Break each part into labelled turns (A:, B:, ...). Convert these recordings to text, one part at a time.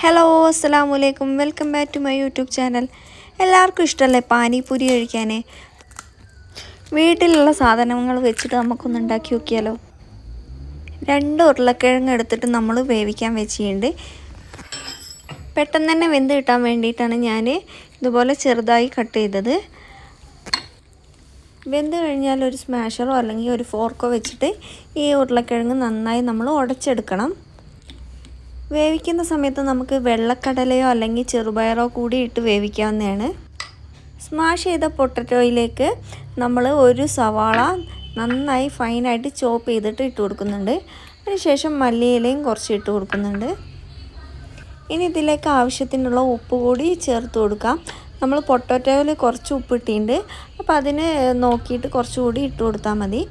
A: Hello അസ്സാം വലൈക്കും welcome back to my YouTube channel എല്ലാവർക്കും ഇഷ്ടമല്ലേ പാനിപ്പൂരി കഴിക്കാൻ വീട്ടിലുള്ള സാധനങ്ങൾ വെച്ചിട്ട് നമുക്കൊന്ന് ഉണ്ടാക്കി നോക്കിയാലോ? രണ്ട് ഉരുളക്കിഴങ്ങ് എടുത്തിട്ട് നമ്മൾ വേവിക്കാൻ വെച്ചിട്ടുണ്ട്. പെട്ടെന്ന് തന്നെ വെന്ത് കിട്ടാൻ വേണ്ടിയിട്ടാണ് ഞാൻ ഇതുപോലെ ചെറുതായി കട്ട് ചെയ്തത്. വെന്ത് കഴിഞ്ഞാൽ ഒരു സ്മാഷറോ അല്ലെങ്കിൽ ഒരു ഫോർക്കോ വെച്ചിട്ട് ഈ ഉരുളക്കിഴങ്ങ് നന്നായി നമ്മൾ ഉടച്ചെടുക്കണം. വേവിക്കുന്ന സമയത്ത് നമുക്ക് വെള്ളക്കടലയോ അല്ലെങ്കിൽ ചെറുപയറോ കൂടി ഇട്ട് വേവിക്കാവുന്നതാണ്. സ്മാഷ് ചെയ്ത പൊട്ടറ്റോയിലേക്ക് നമ്മൾ ഒരു സവാള നന്നായി ഫൈനായിട്ട് ചോപ്പ് ചെയ്തിട്ട് ഇട്ട് കൊടുക്കുന്നുണ്ട്. അതിനുശേഷം മല്ലിയിലയും കുറച്ച് ഇട്ട് കൊടുക്കുന്നുണ്ട്. ഇനി ഇതിലേക്ക് ആവശ്യത്തിനുള്ള ഉപ്പ് കൂടി ചേർത്ത് കൊടുക്കാം. നമ്മൾ പൊട്ടറ്റോയിൽ കുറച്ച് ഉപ്പ് ഇട്ടിട്ടുണ്ട്. അപ്പോൾ അതിന് നോക്കിയിട്ട് കുറച്ചുകൂടി ഇട്ട് കൊടുത്താൽ മതി.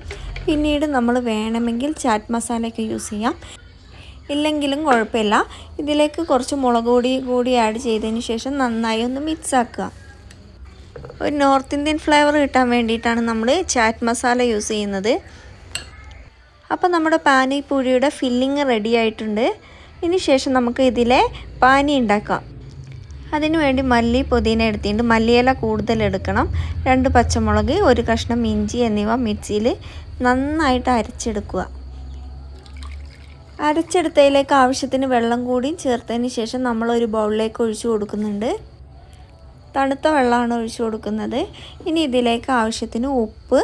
A: പിന്നീട് നമ്മൾ വേണമെങ്കിൽ ചാറ്റ് മസാലയൊക്കെ യൂസ് ചെയ്യാം. ഇല്ലെങ്കിലും കുഴപ്പമില്ല. ഇതിലേക്ക് കുറച്ച് മുളക് പൊടി കൂടി ആഡ് ചെയ്തതിന് ശേഷം നന്നായി ഒന്ന് മിക്സ് ആക്കുക. ഒരു നോർത്ത് ഇന്ത്യൻ ഫ്ലേവർ കിട്ടാൻ വേണ്ടിയിട്ടാണ് നമ്മൾ ചാറ്റ് മസാല യൂസ് ചെയ്യുന്നത്. അപ്പോൾ നമ്മുടെ പാനിപ്പൂരിയുടെ ഫില്ലിങ് റെഡി ആയിട്ടുണ്ട്. ഇനി ശേഷം നമുക്ക് ഇതിലെ പാനി ഉണ്ടാക്കാം. അതിനു വേണ്ടി മല്ലി പുതിന എടുത്തിട്ടുണ്ട്. മല്ലിയില കൂടുതൽ എടുക്കണം. രണ്ട് പച്ചമുളക് ഒരു കഷ്ണം ഇഞ്ചി എന്നിവ മിക്സിയിൽ നന്നായിട്ട് അരച്ചെടുക്കുക. അരച്ചെടുത്തതിലേക്ക് ആവശ്യത്തിന് വെള്ളം കൂടി ചേർത്തതിന് ശേഷം നമ്മൾ ഒരു ബൗളിലേക്ക് ഒഴിച്ചു കൊടുക്കുന്നുണ്ട്. തണുത്ത വെള്ളമാണ് ഒഴിച്ചു കൊടുക്കുന്നത്. ഇനി ഇതിലേക്ക് ആവശ്യത്തിന് ഉപ്പ്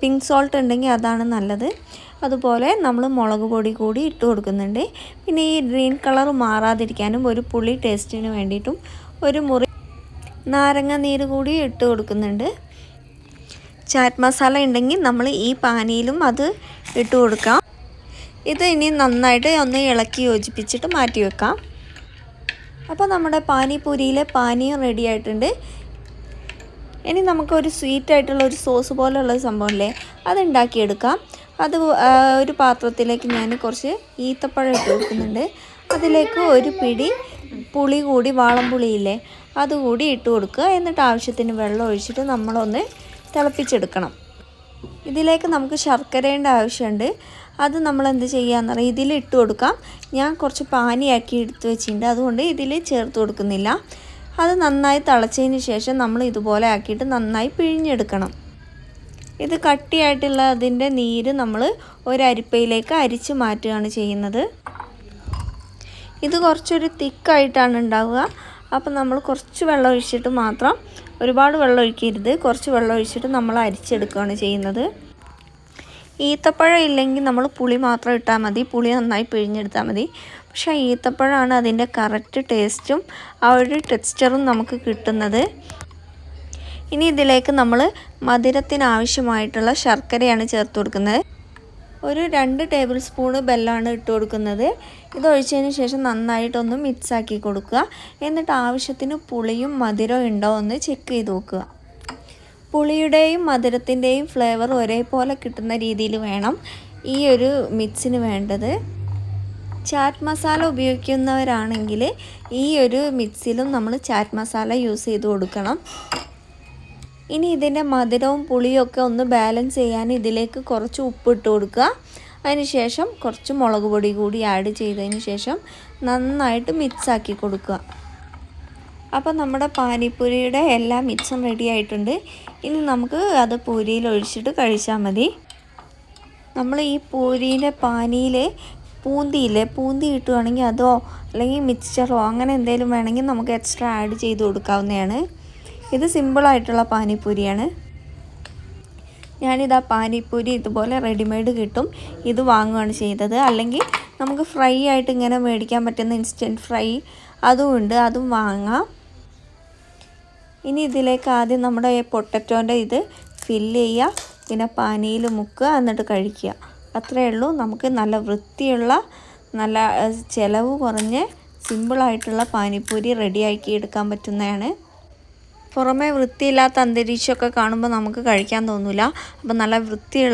A: പിങ്ക് സോൾട്ട് ഉണ്ടെങ്കിൽ അതാണ് നല്ലത്. അതുപോലെ നമ്മൾ മുളക് പൊടി കൂടി ഇട്ട് കൊടുക്കുന്നുണ്ട്. പിന്നെ ഈ ഗ്രീൻ കളർ മാറാതിരിക്കാനും ഒരു പുളി ടേസ്റ്റിന് വേണ്ടിയിട്ടും ഒരു മുറി നാരങ്ങ നീര് കൂടി ഇട്ട് കൊടുക്കുന്നുണ്ട്. ചാറ്റ് മസാല ഉണ്ടെങ്കിൽ നമ്മൾ ഈ പാനിയിലും അത് ഇട്ട് കൊടുക്കാം. ഇത് ഇനി നന്നായിട്ട് ഒന്ന് ഇളക്കി യോജിപ്പിച്ചിട്ട് മാറ്റി വെക്കാം. അപ്പോൾ നമ്മുടെ പാനിപൂരിയിലെ പാനിയും റെഡി ആയിട്ടുണ്ട്. ഇനി നമുക്കൊരു സ്വീറ്റ് ആയിട്ടുള്ള ഒരു സോസ് പോലുള്ള സംഭവമല്ലേ അത് ഉണ്ടാക്കിയെടുക്കാം അത് ഒരു പാത്രത്തിലേക്ക് ഞാൻ കുറച്ച് ഈത്തപ്പഴം ഇട്ട് കൊടുക്കുന്നുണ്ട്. അതിലേക്ക് ഒരു പിടി പുളി കൂടി വാളംപുളിയില്ലേ അതുകൂടി ഇട്ട് കൊടുക്കുക. എന്നിട്ട് ആവശ്യത്തിന് വെള്ളം ഒഴിച്ചിട്ട് നമ്മളൊന്ന് തിളപ്പിച്ചെടുക്കണം. ഇതിലേക്ക് നമുക്ക് ശർക്കരേന്റെ ആവശ്യമുണ്ട്. അത് നമ്മൾ എന്ത് ചെയ്യാന്ന് പറയുക ഇതിൽ ഇട്ട് കൊടുക്കാം. ഞാൻ കുറച്ച് പാനിയാക്കി എടുത്ത് വെച്ചിട്ടുണ്ട്. അതുകൊണ്ട് ഇതിൽ ചേർത്ത് കൊടുക്കുന്നില്ല. അത് നന്നായി തിളച്ചതിന് ശേഷം നമ്മൾ ഇതുപോലെ ആക്കിയിട്ട് നന്നായി പിഴിഞ്ഞെടുക്കണം. ഇത് കട്ടിയായിട്ടുള്ള അതിന്റെ നീര് നമ്മൾ ഒരരിപ്പയിലേക്ക് അരിച്ച് മാറ്റുകയാണ് ചെയ്യുന്നത്. ഇത് കുറച്ചൊരു തിക്കായിട്ടാണ് ഉണ്ടാവുക. അപ്പം നമ്മൾ കുറച്ച് വെള്ളം ഒഴിച്ചിട്ട് മാത്രം ഒരുപാട് വെള്ളം ഒഴിക്കരുത്. കുറച്ച് വെള്ളം ഒഴിച്ചിട്ട് നമ്മൾ അരിച്ചെടുക്കുകയാണ് ചെയ്യുന്നത്. ഈത്തപ്പഴം ഇല്ലെങ്കിൽ നമ്മൾ പുളി മാത്രം ഇട്ടാൽ മതി. പുളി നന്നായി പിഴിഞ്ഞെടുത്താൽ മതി. പക്ഷേ ഈത്തപ്പഴമാണ് അതിന്റെ കറക്റ്റ് ടേസ്റ്റും ആ ഒരു ടെക്സ്ചറും നമുക്ക് കിട്ടുന്നത്. ഇനി ഇതിലേക്ക് നമ്മൾ മധുരത്തിനാവശ്യമായിട്ടുള്ള ശർക്കരയാണ് ചേർത്ത് കൊടുക്കുന്നത്. ഒരു രണ്ട് ടേബിൾ സ്പൂണ് ബെല്ലാണ് ഇട്ട് കൊടുക്കുന്നത്. ഇത് ഒഴിച്ചതിന് ശേഷം നന്നായിട്ടൊന്ന് മിക്സ് ആക്കി കൊടുക്കുക. എന്നിട്ട് ആവശ്യത്തിന് പുളിയും മധുരവും ഉണ്ടോ എന്ന് ചെക്ക് ചെയ്ത് നോക്കുക. പുളിയുടെയും മധുരത്തിന്റെയും ഫ്ലേവർ ഒരേപോലെ കിട്ടുന്ന രീതിയിൽ വേണം ഈ ഒരു മിക്സിന് വേണ്ടത്. ചാറ്റ് മസാല ഉപയോഗിക്കുന്നവരാണെങ്കിൽ ഈ ഒരു മിക്സിലും നമ്മൾ ചാറ്റ് മസാല യൂസ് ചെയ്ത് കൊടുക്കണം. ഇനി ഇതിന്റെ മധുരവും പുളിയും ഒക്കെ ഒന്ന് ബാലൻസ് ചെയ്യാൻ ഇതിലേക്ക് കുറച്ച് ഉപ്പിട്ട് കൊടുക്കുക. അതിനുശേഷം കുറച്ച് മുളക് പൊടി കൂടി ആഡ് ചെയ്തതിന് ശേഷം നന്നായിട്ട് മിക്സ് ആക്കി കൊടുക്കുക. അപ്പോൾ നമ്മുടെ പാനിപ്പൂരിയുടെ എല്ലാ മിക്സും റെഡി ആയിട്ടുണ്ട്. ഇനി നമുക്ക് അത് പൂരിയിൽ ഒഴിച്ചിട്ട് കഴിച്ചാൽ മതി. നമ്മൾ ഈ പൂരീന്റെ പാനിയിൽ പൂന്തിയില്ലേ പൂന്തി കിട്ടുവാണെങ്കിൽ അതോ അല്ലെങ്കിൽ മിക്സ്ചറോ അങ്ങനെ എന്തെങ്കിലും വേണമെങ്കിൽ നമുക്ക് എക്സ്ട്രാ ആഡ് ചെയ്ത് കൊടുക്കാവുന്നതാണ്. ഇത് സിമ്പിളായിട്ടുള്ള പാനിപ്പൂരിയാണ്. ഞാനിതാ പാനിപ്പൂരി ഇതുപോലെ റെഡിമെയ്ഡ് കിട്ടും. ഇത് വാങ്ങുകയാണ് ചെയ്തത്. അല്ലെങ്കിൽ നമുക്ക് ഫ്രൈ ആയിട്ട് ഇങ്ങനെ മേടിക്കാൻ പറ്റുന്ന ഇൻസ്റ്റന്റ് ഫ്രൈ അതും ഉണ്ട്. അതും വാങ്ങാം. ഇനി ഇതിലേക്ക് ആദ്യം നമ്മുടെ പൊട്ടറ്റോന്റെ ഇത് ഫില്ല് ചെയ്യുക. പിന്നെ പാനിയിൽ മുക്കുക. എന്നിട്ട് കഴിക്കുക. അത്രയേ ഉള്ളൂ. നമുക്ക് നല്ല വൃത്തിയുള്ള നല്ല ചിലവ് കുറഞ്ഞ് സിമ്പിളായിട്ടുള്ള പാനിപ്പൂരി റെഡിയാക്കി എടുക്കാൻ പറ്റുന്നതാണ്. പുറമേ വൃത്തിയില്ലാത്ത അന്തരീക്ഷമൊക്കെ കാണുമ്പോൾ നമുക്ക് കഴിക്കാൻ തോന്നില്ല അപ്പം നല്ല വൃത്തിയുള്ള